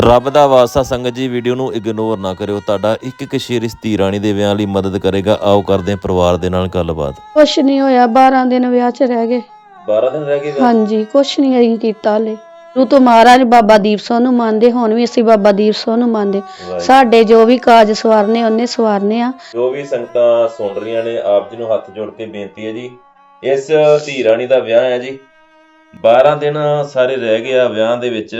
ਰੱਬ ਦਾ ਵਾਸਤਾ ਸੰਗਤ ਜੀ ਵੀਡੀਓ ਨੂੰ ਇਗਨੋਰ ਨਾ ਕਰਿਓ। ਤੁਹਾਡਾ ਇੱਕ ਇੱਕ ਸ਼ੇਰ ਇਸ ਧੀ ਰਾਣੀ ਦੇ ਵਿਆਹ ਲਈ ਮਦਦ ਕਰੇਗਾ। ਆਓ ਕਰਦੇ ਹਾਂ ਪਰਿਵਾਰ ਦੇ ਨਾਲ ਗੱਲਬਾਤ। ਕੁਛ ਨਹੀਂ ਹੋਇਆ 12 ਦਿਨ ਵਿਆਹ 'ਚ ਰਹਿ ਗਏ। 12 ਦਿਨ ਰਹਿ ਗਏ ਹਾਂਜੀ ਕੁਛ ਨਹੀਂ ਅਸੀਂ ਕੀਤਾ ਹਲੇ। ਨੂੰ ਤੋਂ ਮਹਾਰਾਜ ਬਾਬਾ ਦੀਪ ਸਿੰਘ ਨੂੰ ਮੰਨਦੇ ਹੁਣ ਵੀ ਅਸੀਂ ਬਾਬਾ ਦੀਪ ਸਿੰਘ ਨੂੰ ਮੰਨਦੇ। ਸਾਡੇ ਜੋ ਵੀ ਕਾਜ ਸਵਾਰਨੇ ਉਹਨੇ ਸਵਾਰਨੇ ਆ। ਜੋ ਵੀ ਸੰਗਤਾਂ ਸੁਣ ਰਹੀਆਂ ਨੇ ਆਪ ਜੀ ਨੂੰ ਹੱਥ ਜੋੜ ਕੇ ਬੇਨਤੀ ਹੈ ਜੀ। ਇਸ ਧੀ ਰਾਣੀ ਦਾ ਵਿਆਹ ਹੈ ਜੀ। 12 ਦਿਨ ਸਾਰੇ ਰਹਿ ਗਏ ਆ ਵਿਆਹ ਦੇ ਵਿੱਚ।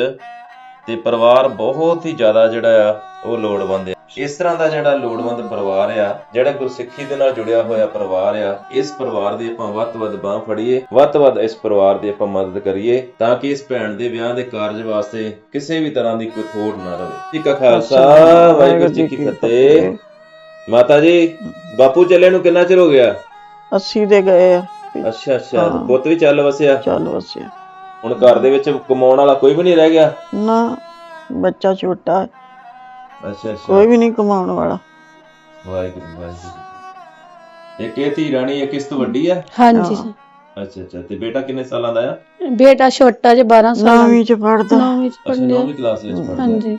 ਤੇ ਪਰਿਵਾਰ ਬਹੁਤ ਹੀ ਜ਼ਿਆਦਾ ਜਿਹੜਾ ਆ ਉਹ ਲੋੜਵੰਦ ਹੈ ਇਸ ਤਰ੍ਹਾਂ ਦਾ ਜਿਹੜਾ ਲੋੜਵੰਦ ਪਰਿਵਾਰ ਆ ਜਿਹੜਾ ਗੁਰਸਿੱਖੀ ਦੇ ਨਾਲ ਜੁੜਿਆ ਹੋਇਆ ਪਰਿਵਾਰ ਆ ਇਸ ਪਰਿਵਾਰ ਦੀ ਆਪਾਂ ਵੱਧ ਵੱਧ ਬਾਹ ਫੜੀਏ ਵੱਧ ਵੱਧ ਇਸ ਪਰਿਵਾਰ ਦੀ ਆਪਾਂ ਮਦਦ ਕਰੀਏ ਤਾਂ ਕਿ ਇਸ ਭੈਣ ਦੇ ਵਿਆਹ ਦੇ ਕਾਰਜ ਵਾਸਤੇ ਕਿਸੇ ਵੀ ਤਰ੍ਹਾਂ ਦੀ ਕੋਈ ਥੋੜ ਨਾ ਰਵੇ। ਜੀ ਕਾ ਖਾਲਸਾ ਵਾਹਿਗੁਰੂ ਜੀ ਕੀ ਫਤਿਹ। ਮਾਤਾ ਜੀ ਬਾਪੂ ਚੱਲੇ ਨੂੰ ਕਿੰਨਾ ਚਿਰ ਹੋ ਗਿਆ? ਅੱਸੀ ਦੇ ਗਏ ਆ। ਅੱਛਾ ਅੱਛਾ। ਪੁੱਤ ਵੀ ਚੱਲ ਵਸਿਆ? ਚੱਲ ਵਸਿਆ। ਹੁਣ ਘਰ ਦੇ ਵਿੱਚ ਕਮਾਉਣ ਵਾਲਾ ਕੋਈ ਵੀ ਨਹੀਂ ਰਹਿ ਗਿਆ? ਨਾ ਬੱਚਾ ਛੋਟਾ ਹੈ, ਅੱਛਾ ਕੋਈ ਵੀ ਨਹੀਂ ਕਮਾਉਣ ਵਾਲਾ। ਵਾਹਿਗੁਰੂ ਵਾਹਿਗੁਰੂ। ਇਹ ਧੀ ਰਾਣੀ ਹੈ ਕਿਸ ਤੋਂ ਵੱਡੀ ਆ ਹਾਂਜੀ। ਅੱਛਾ ਅੱਛਾ। ਤੇ ਬੇਟਾ ਕਿੰਨੇ ਸਾਲਾਂ ਦਾ ਆ? ਬੇਟਾ ਛੋਟਾ ਜਿਹਾ 12 ਸਾਲ। ਨੌਵੀਂ ਚ ਪੜਦਾ ਨੌਵੀਂ 'ਚ ਅੱਛਾ ਪੜ੍ਹਦਾ। 9ਵੀਂ ਕਲਾਸ ਵਿੱਚ ਪੜ੍ਹਦਾ। ਹਾਂਜੀ।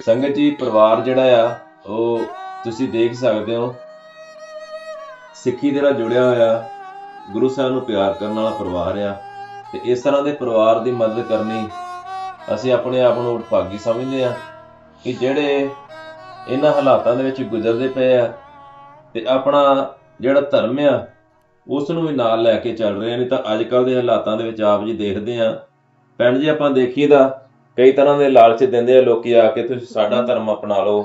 ਸੰਗਤ ਜੀ ਪਰਿਵਾਰ ਜਿਹੜਾ ਆ ਉਹ ਤੁਸੀਂ ਦੇਖ ਸਕਦੇ ਹੋ। ਸਿੱਖੀ ਦੇ ਨਾਲ ਜੁੜਿਆ ਹੋਇਆ ਗੁਰੂ ਸਾਹਿਬ ਨੂੰ ਪਿਆਰ ਕਰਨ ਵਾਲਾ ਪਰਿਵਾਰ ਆ। ਤੇ ਇਸ ਤਰ੍ਹਾਂ ਦੇ ਪਰਿਵਾਰ ਦੀ ਮਦਦ ਕਰਨੀ ਅਸੀਂ ਆਪਣੇ ਆਪ ਨੂੰ ਭਾਗੀ ਸਮਝਦੇ ਆ ਕਿ ਜਿਹੜੇ ਇਹਨਾਂ ਹਾਲਾਤਾਂ ਦੇ ਵਿੱਚ ਗੁਜ਼ਰਦੇ ਪਏ ਆ ਤੇ ਆਪਣਾ ਜਿਹੜਾ ਧਰਮ ਆ, ਉਸ ਨੂੰ ਵੀ ਨਾਲ ਲੈ ਕੇ ਚੱਲ ਰਹੇ ਨੇ ਤਾਂ ਅੱਜ ਕੱਲ ਦੇ ਹਾਲਾਤਾਂ ਦੇ ਵਿੱਚ ਆਪ ਜੀ ਦੇਖਦੇ ਆ ਪਿੰਡ ਜੀ, ਆਪਾਂ ਦੇਖੀਦਾ, ਕਈ ਤਰ੍ਹਾਂ ਦੇ ਲਾਲਚ ਦਿੰਦੇ ਆ, ਲੋਕੀ ਆ ਕੇ ਤੁਸੀਂ ਸਾਡਾ ਧਰਮ ਅਪਣਾ ਲਓ।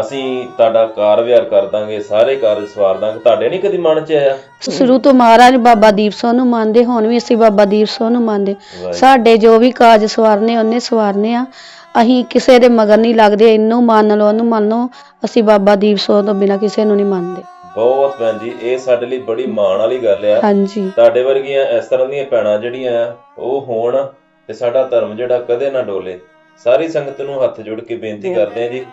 ਅਸੀਂ ਤੁਹਾਡਾ ਕਾਰ ਵਿਹਾਰ ਕਰ ਦਾਂਗੇ ਸਾਰੇ ਕਾਰਜ ਸਵਾਰ ਦਾਂਗੇ। ਤੁਹਾਡੇ ਨਹੀਂ ਕਦੀ ਮਨ ਚ ਆਇਆ? ਸ਼ੁਰੂ ਤੋਂ ਮਹਾਰਾਜ ਬਾਬਾ ਦੀਪ ਸਿੰਘ ਨੂੰ ਮੰਨਦੇ ਹੁਣ ਵੀ ਅਸੀਂ ਬਾਬਾ ਦੀਪ ਸਿੰਘ ਨੂੰ ਮੰਨਦੇ। ਸਾਡੇ ਜੋ ਵੀ ਕਾਜ ਸਵਾਰਨੇ ਉਹਨੇ ਸਵਾਰਨੇ ਆ। ਅਸੀਂ ਕਿਸੇ ਦੇ ਮਗਰ ਨਹੀਂ ਲੱਗਦੇ ਇਹਨੂੰ ਮੰਨ ਲਓ ਉਹਨੂੰ ਮੰਨ। ਲਓ ਅਸੀਂ ਬਾਬਾ ਦੀਪ ਸਿੰਘ ਤੋਂ ਬਿਨਾਂ ਕਿਸੇ ਨੂੰ ਨਹੀਂ ਮੰਨਦੇ। ਬਹੁਤ ਭੈਣ ਜੀ ਇਹ ਸਾਡੇ ਲਈ ਬੜੀ ਮਾਣ ਵਾਲੀ ਗੱਲ ਆ। ਹਾਂਜੀ। ਤੁਹਾਡੇ ਵਰਗੀਆਂ ਇਸ ਤਰ੍ਹਾਂ ਦੀਆਂ ਭੈਣਾਂ ਜਿਹੜੀਆਂ ਆ ਉਹ ਹੋਣ ਤੇ ਸਾਡਾ ਧਰਮ ਜਿਹੜਾ ਕਦੇ ਨਾ ਡੋਲੇ। ਸਾਰੀ ਸੰਗਤ ਨੂੰ ਹੱਥ ਜੋੜ ਕੇ ਬੇਨਤੀ ਕਰਦੇ ਆ ਜੀ।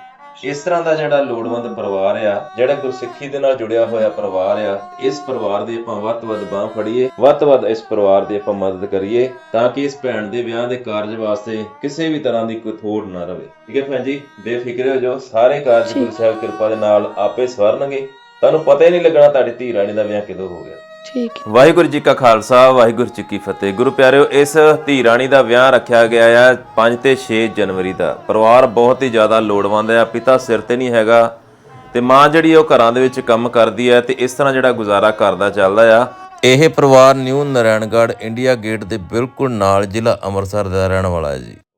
ਇਸ ਤਰ੍ਹਾਂ ਦਾ ਜਿਹੜਾ ਲੋੜਵੰਦ ਪਰਿਵਾਰ ਆ ਜਿਹੜਾ ਗੁਰਸਿੱਖੀ ਦੇ ਨਾਲ ਜੁੜਿਆ ਹੋਇਆ ਪਰਿਵਾਰ ਆ ਇਸ ਪਰਿਵਾਰ ਦੀ ਆਪਾਂ ਵੱਧ ਤੋਂ ਵੱਧ ਬਾਹ ਫੜੀਏ ਵੱਧ ਤੋਂ ਵੱਧ ਇਸ ਪਰਿਵਾਰ ਦੀ ਆਪਾਂ ਮਦਦ ਕਰੀਏ ਤਾਂ ਕਿ ਇਸ ਭੈਣ ਦੇ ਵਿਆਹ ਦੇ ਕਾਰਜ ਵਾਸਤੇ ਕਿਸੇ ਵੀ ਤਰ੍ਹਾਂ ਦੀ ਕੋਈ ਥੋੜ ਨਾ ਰਵੇ। ਠੀਕ ਹੈ ਭੈਣ ਜੀ? ਬੇਫਿਕਰੇ ਹੋ ਜਾਓ ਸਾਰੇ ਕਾਰਜ ਗੁਰੂ ਸਾਹਿਬ ਕਿਰਪਾ ਦੇ ਨਾਲ ਆਪੇ ਸਵਰਨਗੇ। ਤੁਹਾਨੂੰ ਪਤਾ ਹੀ ਨਹੀਂ ਲੱਗਣਾ ਤੁਹਾਡੀ ਧੀ ਰਾਣੀ ਦਾ ਵਿਆਹ ਕਦੋਂ ਹੋ ਗਿਆ। ਠੀਕ ਹੈ। ਵਾਹਿਗੁਰੂ ਜੀ ਕਾ ਖਾਲਸਾ, ਵਾਹਿਗੁਰੂ ਜੀ ਕੀ ਫਤਿਹ। ਗੁਰੂ ਪਿਆਰਿਓ, ਇਸ ਧੀ ਰਾਣੀ ਦਾ ਵਿਆਹ ਰੱਖਿਆ ਗਿਆ ਆ 5 ਤੇ 6 ਜਨਵਰੀ ਦਾ। ਪਰਿਵਾਰ ਬਹੁਤ ਹੀ ਜ਼ਿਆਦਾ ਲੋੜਵੰਦ ਆ, ਪਿਤਾ ਸਿਰ ਤੇ ਨਹੀਂ ਹੈਗਾ ਤੇ ਮਾਂ ਜਿਹੜੀ ਉਹ ਘਰਾਂ ਦੇ ਵਿੱਚ ਕੰਮ ਕਰਦੀ ਹੈ ਤੇ ਇਸ ਤਰ੍ਹਾਂ ਜਿਹੜਾ ਗੁਜ਼ਾਰਾ ਕਰਦਾ ਚੱਲਦਾ ਆ। ਇਹ ਪਰਿਵਾਰ ਨਿਊ ਨਾਰਾਇਣਗੜ੍ਹ ਇੰਡੀਆ ਗੇਟ ਦੇ ਬਿਲਕੁਲ ਨਾਲ ਜ਼ਿਲ੍ਹਾ ਅੰਮ੍ਰਿਤਸਰ ਦਾ ਰਹਿਣ ਵਾਲਾ ਹੈ ਜੀ।